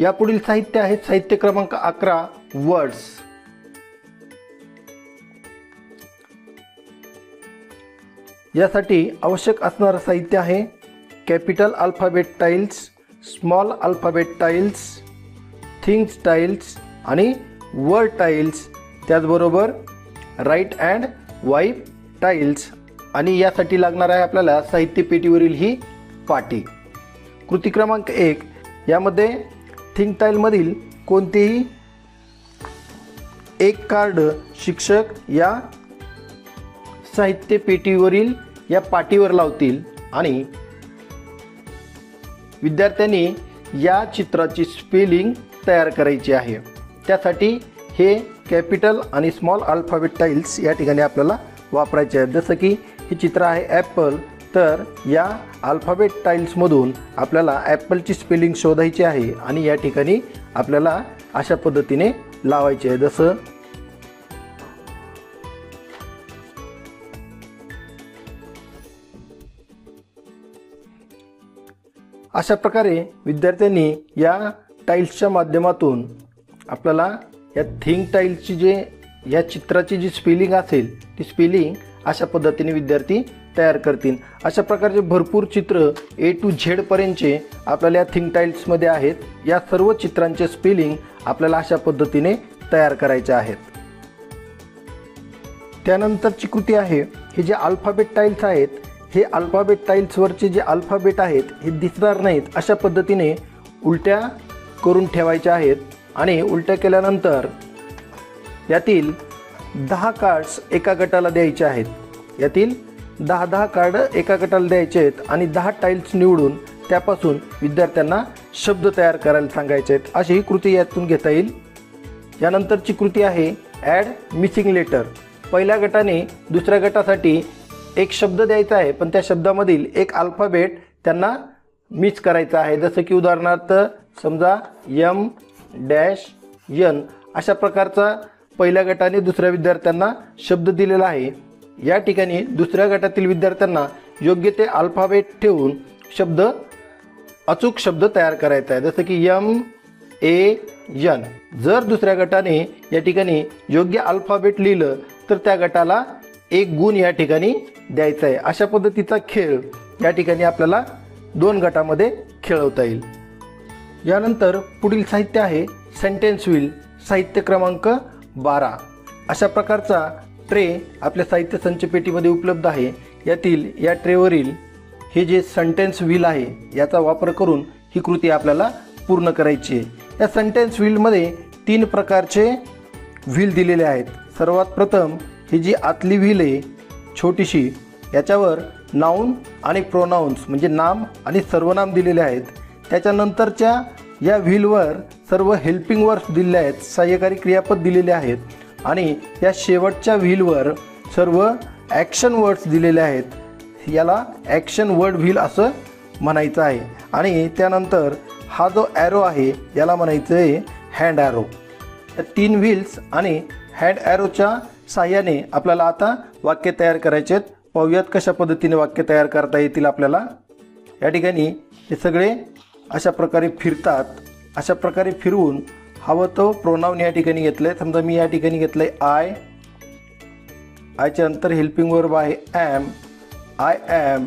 यापुढील साहित्य आहे साहित्य क्रमांक अकरा वर्ड्स. यासाठी आवश्यक असणारं साहित्य आहे capital alphabet tiles small alphabet tiles things tiles आणि वर्ड टाईल्स त्याचबरोबर राईट अँड वाईप टाईल्स आणि यासाठी लागणार आहे आपल्याला साहित्य पेटीवरील ही पाटी. कृती क्रमांक एक यामध्ये थिंकटाईलमधील कोणतेही एक कार्ड शिक्षक या साहित्य पेटीवरील या पाटीवर लावतील आणि विद्यार्थ्यांनी या चित्राची स्पेलिंग तयार करायची आहे. त्यासाठी हे कॅपिटल आणि स्मॉल अल्फाबेट टाईल्स या ठिकाणी आपल्याला वापरायचे आहेत जसं की हे चित्र आहे ॲपल तर या अल्फाबेट टाईल्समधून आपल्याला ॲपलची स्पेलिंग शोधायची आहे आणि या ठिकाणी आपल्याला अशा पद्धतीने लावायचे आहे. जसं अशा प्रकारे विद्यार्थ्यांनी या टाईल्सच्या माध्यमातून आपल्याला या थिंक टाईल्सची जे या चित्राची जी स्पेलिंग असेल ती स्पेलिंग अशा पद्धतीने विद्यार्थी तयार करतील. अशा प्रकारचे भरपूर चित्र ए टू झेडपर्यंतचे आपल्याला या थिंक टाईल्समध्ये आहेत. या सर्व चित्रांचे स्पेलिंग आपल्याला अशा पद्धतीने तयार करायचे आहेत. त्यानंतरची कृती आहे हे जे अल्फाबेट टाईल्स आहेत हे अल्फाबेट टाईल्सवरचे जे अल्फाबेट आहेत हे दिसणार नाहीत. अशा पद्धतीने उलट्या करून ठेवायच्या आहेत आणि उलट्या केल्यानंतर यातील दहा कार्ड्स एका गटाला द्यायचे आहेत. यातील दहा दहा कार्ड एका गटाला द्यायचे आहेत आणि दहा टाईल्स निवडून त्यापासून विद्यार्थ्यांना शब्द तयार करायला सांगायचे आहेत. अशी ही कृती यातून घेता येईल. यानंतरची कृती आहे ॲड मिसिंग लेटर पहिल्या गटाने दुसऱ्या गटासाठी एक शब्द द्यायचा आहे पण त्या शब्दामधील एक अल्फाबेट त्यांना मिस करायचा आहे. जसं की उदाहरणार्थ समजा यम डॅश यन अशा प्रकारचा पहिल्या गटाने दुसऱ्या विद्यार्थ्यांना शब्द दिलेला आहे. या ठिकाणी दुसऱ्या गटातील विद्यार्थ्यांना योग्य ते अल्फाबेट ठेवून शब्द अचूक शब्द तयार करायचा आहे. जसं की यम ए यन. जर दुसऱ्या गटाने या ठिकाणी योग्य अल्फाबेट लिहिलं तर त्या गटाला एक गुण या ठिकाणी द्यायचा आहे. अशा पद्धतीचा खेळ या ठिकाणी आपल्याला दोन गटामध्ये खेळवता येईल. यानंतर पुढील साहित्य आहे सेंटेन्स व्हील साहित्य क्रमांक बारा. अशा प्रकारचा ट्रे आपल्या साहित्य संचपेटीमध्ये उपलब्ध आहे. यातील या ट्रेवरील हे जे सेंटेन्स व्हील आहे याचा वापर करून ही कृती आपल्याला पूर्ण करायची आहे. या सेंटेन्स व्हीलमध्ये तीन प्रकारचे व्हील दिलेले आहेत. सर्वात प्रथम ही जी आतली व्हील आहे छोटीशी याच्यावर नाऊन आणि प्रोनाऊन्स म्हणजे नाम आणि सर्वनाम दिलेले आहेत. त्याच्यानंतरच्या या व्हीलवर सर्व हेल्पिंग वर्क्स दिलेले आहेत सहाय्यकारी क्रियापद दिलेले आहेत. आणि या शेवटच्या व्हीलवर सर्व ॲक्शन वर्ड्स दिलेले आहेत. याला ॲक्शन वर्ड व्हील असं म्हणायचं आहे. आणि त्यानंतर हा जो ॲरो आहे याला म्हणायचं आहे हँड ॲरो या तीन व्हील्स आणि हँड ॲरोच्या साह्याने आपल्याला आता वाक्य तयार करायचे आहेत. पाहूयात कशा पद्धतीने वाक्य तयार करता येतील आपल्याला. या ठिकाणी हे सगळे अशा प्रकारे फिरतात. अशा प्रकारे फिरवून हवं तो प्रोनाऊन या ठिकाणी घेतलं आहे समजा मी या ठिकाणी घेतलं आहे आय आयच्या नंतर हेल्पिंग वर्ब आहे ॲम आय ॲम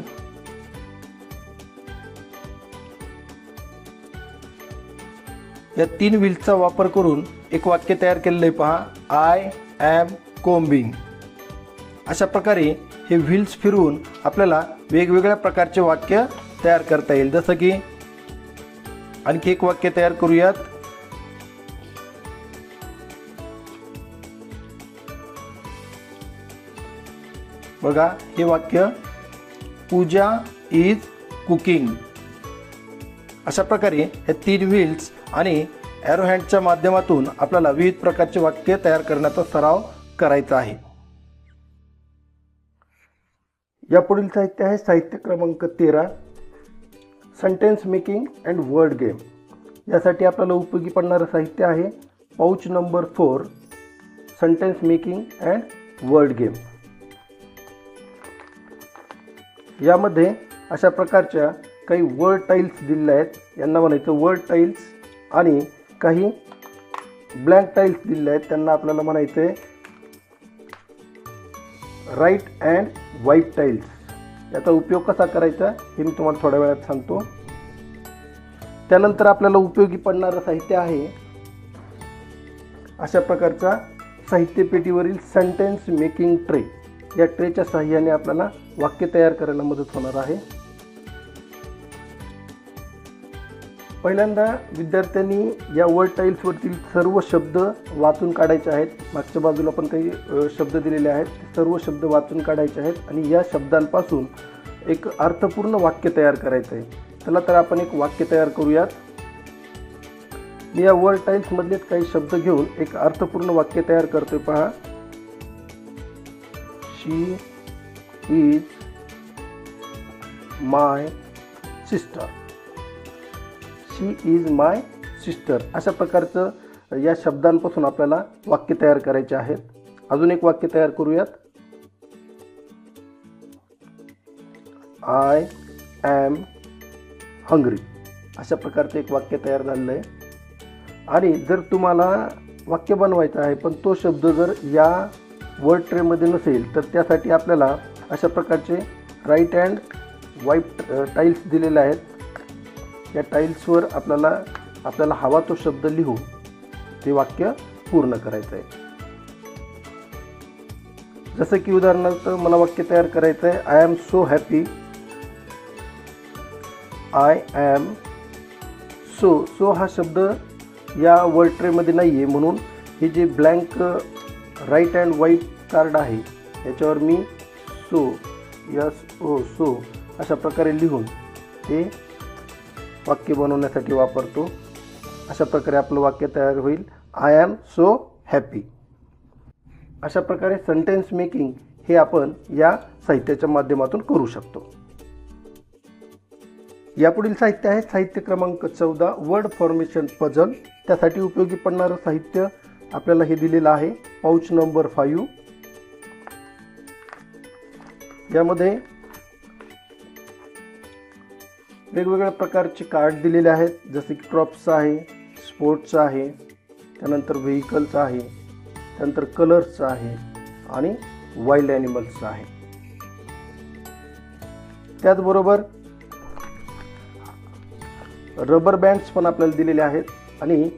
या तीन व्हील्सचा वापर करून एक वाक्य तयार केलेलं आहे पहा. आय ॲम कोम्बिंग अशा प्रकारे हे व्हील्स फिरवून आपल्याला वेगवेगळ्या प्रकारचे वाक्य तयार करता येईल. जसं की आणखी एक वाक्य तयार करूयात. बघा हे वाक्य पूजा इज कुकिंग अशा प्रकारे हे तीन व्हील्स आणि ॲरो हँडच्या माध्यमातून आपल्याला विविध प्रकारचे वाक्य तयार करण्याचा सराव करायचा आहे. या पुढील साहित्य आहे साहित्य क्रमांक तेरा sentence making and word game यासाठी आपल्याला उपयोगी पडणारं साहित्य आहे pouch number four sentence making and word game यामध्ये अशा प्रकारच्या काही वर्ड टाईल्स दिलेल्या आहेत. यांना म्हणायचं वर्ड टाईल्स आणि काही ब्लँक टाईल्स दिलेल्या आहेत. त्यांना आपल्याला म्हणायचं आहे राईट अँड व्हाईट टाईल्स याचा उपयोग कसा करायचा हे मी तुम्हाला थोड्या वेळात सांगतो. त्यानंतर आपल्याला उपयोगी पडणारं साहित्य आहे. अशा प्रकारचा साहित्य पेटीवरील सेंटेन्स मेकिंग ट्रे या ट्रेच्या साहाय्याने आपल्याला वाक्य तयार करायला मदत होणार आहे. पहिल्यांदा विद्यार्थ्यांनी या वर्ड टाईल्सवरतील सर्व शब्द वाचून काढायचे आहेत. मागच्या बाजूला पण काही शब्द दिलेले आहेत. सर्व शब्द वाचून काढायचे आहेत आणि या शब्दांपासून एक अर्थपूर्ण वाक्य तयार करायचं आहे चला तर आपण एक वाक्य तयार करूयात. मी या वर्ड टाईल्समधलेच काही शब्द घेऊन एक अर्थपूर्ण वाक्य तयार करतोय पहा. She is my sister she is my sister अशा प्रकारचं या शब्दांपासून आपल्याला वाक्य तयार करायचे आहेत. अजून एक वाक्य तयार करूयात. आय ॲम हंग्री अशा प्रकारचं एक वाक्य तयार झालेलं आहे आणि जर तुम्हाला वाक्य बनवायचं आहे पण तो शब्द जर या वर्ड ट्रेमध्ये नसेल तर त्यासाठी आपल्याला अशा प्रकारचे राईट हँड वाईट टाईल्स दिलेले आहेत. या टाईल्सवर आपल्याला आपल्याला हवा तो शब्द लिहू ते वाक्य पूर्ण करायचं आहे जसं की उदाहरणार्थ मला वाक्य तयार करायचं आहे I am so happy I am so so हा शब्द या वर्ड ट्रेमध्ये नाही आहे म्हणून हे जे blank write and white card आहे. याच्यावर मी सो यस ओ सो अशा प्रकारे लिहून ते वाक्य बनवण्यासाठी वापरतो. अशा प्रकारे आपलं वाक्य तयार होईल. आय ॲम सो हॅपी अशा प्रकारे सेंटेन्स मेकिंग हे आपण या साहित्याच्या माध्यमातून करू शकतो. यापुढील साहित्य आहे साहित्य क्रमांक चौदा वर्ड फॉर्मेशन पझल त्यासाठी उपयोगी पडणारं साहित्य आपल्याला हे दिलेलं आहे पाऊच नंबर फाईव्ह यामध्ये वेगवेगळ्या प्रकारचे कार्ड दिलेले आहेत जसे की क्रॉप्सचं आहे स्पोर्ट्सचं आहे त्यानंतर व्हेकलचं आहे त्यानंतर कलर्सचं आहे आणि वाईल्ड ॲनिमल्सचं आहे. त्याचबरोबर रबर बँड्स पण आपल्याला दिलेले आहेत आणि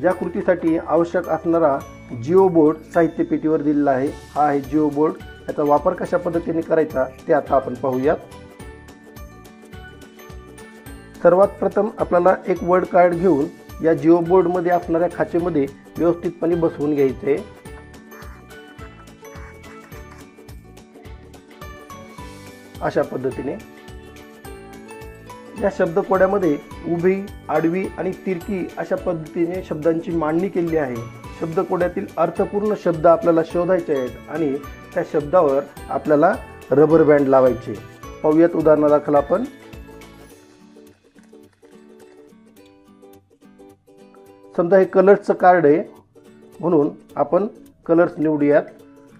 ज्या कृतीसाठी आवश्यक असणारा जिओ बोर्ड साहित्य पेटीवर दिलेला आहे हा आहे जिओ बोर्ड. याचा वापर कशा पद्धतीने करायचा ते आता आपण पाहूयात. सर्वात प्रथम आपल्याला एक वर्ड कार्ड घेऊन या जिओ बोर्डमध्ये असणाऱ्या खाचेमध्ये व्यवस्थितपणे बसवून घ्यायचे. अशा पद्धतीने. या शब्दकोड्यामध्ये उभी आडवी आणि तिरकी अशा पद्धतीने शब्दांची मांडणी केलेली आहे. शब्दकोड्यातील अर्थपूर्ण शब्द आपल्याला शोधायचे आहेत आणि त्या शब्दावर आपल्याला रबर बँड लावायचे. पाहूयात उदाहरणादाखल आपण. समजा हे कलर्सचं कार्ड आहे म्हणून आपण colours निवडूयात.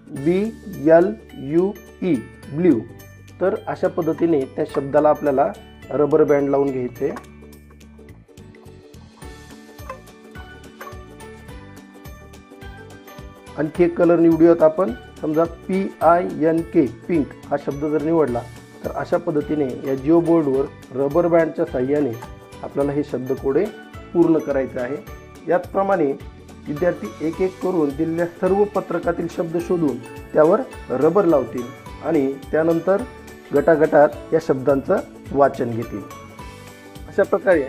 B L U E blue तर अशा पद्धतीने त्या शब्दाला आपल्याला रबर बँड लावून घ्यायचे आणखी एक कलर निवडूयात आपण. समजा P I N K pink हा शब्द जर निवडला तर अशा पद्धतीने या जिओ बोर्डवर रबर बँडच्या साह्याने आपल्याला हे शब्द कोडे पूर्ण करायचे आहे. याचप्रमाणे विद्यार्थी एक एक करून दिलेल्या सर्व पत्रकातील शब्द शोधून त्यावर रबर लावतील आणि त्यानंतर गटागटात या शब्दांचं वाचन घेतील. अशा प्रकारे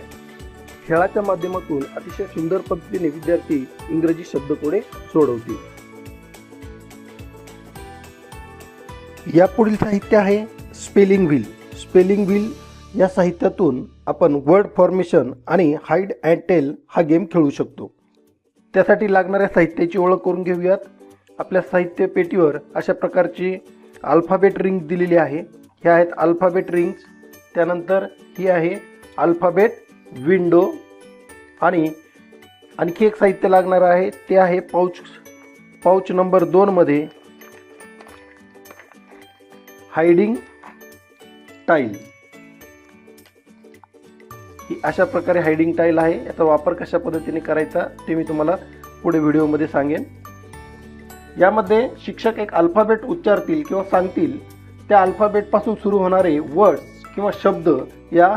खेळाच्या माध्यमातून अतिशय सुंदर पद्धतीने विद्यार्थी इंग्रजी शब्दकोडे सोडवतील. यापुढील साहित्य आहे स्पेलिंग व्हील स्पेलिंग व्हील या साहित्यातून आपण वर्ड फॉर्मेशन आणि हाईड अँड टेल हा गेम खेळू शकतो. त्यासाठी लागणाऱ्या साहित्याची ओळख करून घेऊयात. आपल्या साहित्य पेटीवर अशा प्रकारची अल्फाबेट रिंग दिलेली आहे. ह्या आहेत अल्फाबेट रिंग्स त्यानंतर ही आहे अल्फाबेट विंडो आणि आणखी एक साहित्य लागणार आहे ते आहे पाऊच पाऊच नंबर दोनमध्ये हायडिंग टाईल ही अशा प्रकारे हायडिंग टाईल आहे. याचा वापर कशा पद्धतीने करायचा ते मी तुम्हाला पुढे व्हिडिओमध्ये सांगेन. यामध्ये शिक्षक एक अल्फाबेट उच्चारतील किंवा सांगतील. त्या अल्फाबेटपासून सुरू होणारे वर्ड्स किंवा शब्द या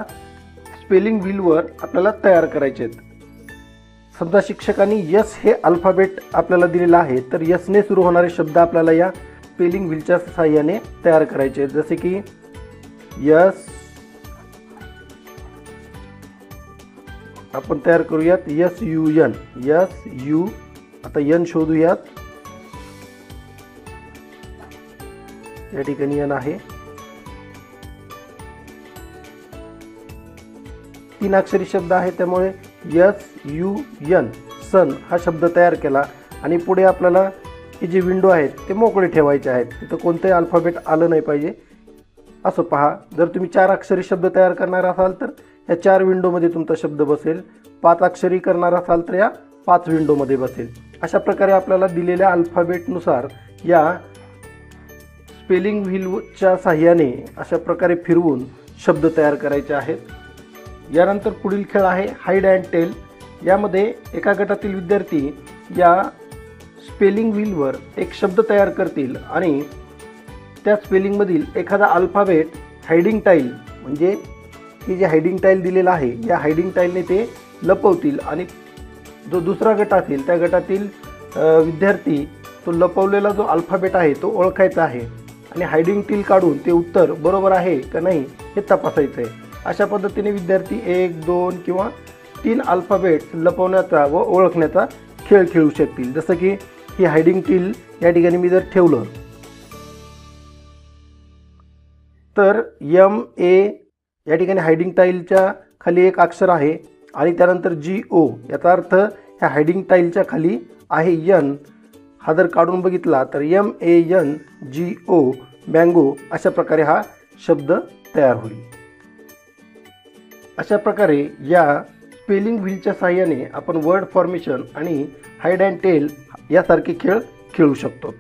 स्पेलिंग व्हीलवर आपल्याला तयार करायचे आहेत. समजा शिक्षकांनी यस हे अल्फाबेट आपल्याला दिलेलं आहे तर यसने सुरू होणारे शब्द आपल्याला या स्पेलिंग व्हीलच्या सहाय्याने तयार करायचे आहेत. जसे की यस आपण तयार करूयात S U N S U आता यन शोधूयात. या ठिकाणी यन आहे. तीन अक्षरी शब्द आहे त्यामुळे यस यू यन सन हा शब्द तयार केला. आणि पुढे आपल्याला हे जे विंडो आहेत ते मोकळे ठेवायचे आहेत. तिथं कोणतंही अल्फाबेट आलं नाही पाहिजे. असं पहा. जर तुम्ही चार अक्षरी शब्द तयार करणार असाल तर या चार विंडोमध्ये तुमचा शब्द बसेल. पाच अक्षरी करणार असाल तर या पाच विंडोमध्ये बसेल. अशा प्रकारे आपल्याला दिलेल्या अल्फाबेटनुसार या स्पेलिंग व्हीलच्या साह्याने अशा प्रकारे फिरवून शब्द तयार करायचे आहेत. यानंतर पुढील खेळ आहे हाईड अँड टेल यामध्ये एका गटातील विद्यार्थी या स्पेलिंग व्हीलवर एक शब्द तयार करतील आणि त्या स्पेलिंगमधील एखादा अल्फाबेट हायडिंग टाईल म्हणजे ही जे हायडिंग टाईल दिलेला आहे या हायडिंग टाईलने ते लपवतील आणि जो दुसरा गट असेल त्या गटातील विद्यार्थी तो लपवलेला जो अल्फाबेट आहे तो ओळखायचा आहे. आणि हायडिंग टील काढून ते उत्तर बरोबर आहे का नाही हे तपासायचं आहे अशा पद्धतीने विद्यार्थी एक दोन किंवा तीन अल्फाबेट लपवण्याचा व ओळखण्याचा खेळ खेळू शकतील. जसं की ही हायडिंग टील या ठिकाणी मी जर ठेवलं तर यम ए या ठिकाणी हायडिंग टाईलच्या खाली एक अक्षर आहे आणि त्यानंतर जी ओ याचा अर्थ ह्या हायडिंग टाईलच्या खाली आहे यन हा जर काढून बघितला तर M A N G O mango अशा प्रकारे हा शब्द तयार होईल. अशा प्रकारे या स्पेलिंग व्हीलच्या साहाय्याने आपण वर्ड फॉर्मेशन आणि हाईड अँड टेल यासारखे खेळ खेळू शकतो.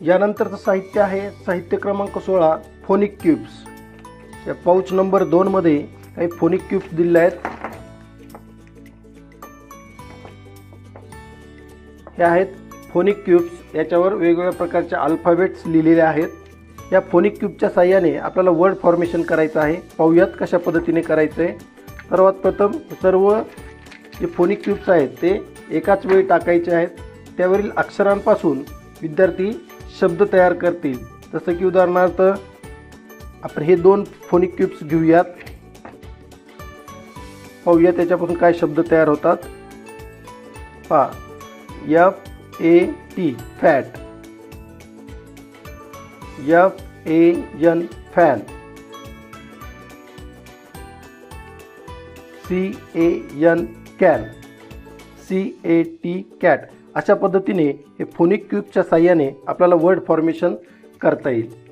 यानंतरचं साहित्य आहे साहित्य क्रमांक सोळा फोनिक क्यूब्स या पाऊच नंबर दोनमध्ये काही फोनिक क्यूब्स दिलेले आहेत. हे आहेत. फोनिक क्यूब्स याच्यावर वेगवेगळ्या प्रकारच्या अल्फाबेट्स लिहिलेले आहेत. या फोनिक क्यूबच्या साह्याने आपल्याला वर्ड फॉर्मेशन करायचं आहे. पाहूयात कशा पद्धतीने करायचं आहे सर्वात प्रथम सर्व जे फोनिक क्यूब्स आहेत ते एकाच वेळी टाकायचे आहेत. त्यावरील अक्षरांपासून विद्यार्थी शब्द तयार करतील. जसं की उदाहरणार्थ आपण हे दोन फोनिक क्यूब्स घेऊयात. पाहूया त्याच्यापासून काय शब्द तयार होतात. पहा. F A T fat F A N fan C A N can C A T cat अशा पद्धतीने हे फोनिक क्यूबच्या साह्याने आपल्याला वर्ड फॉर्मेशन करता येईल.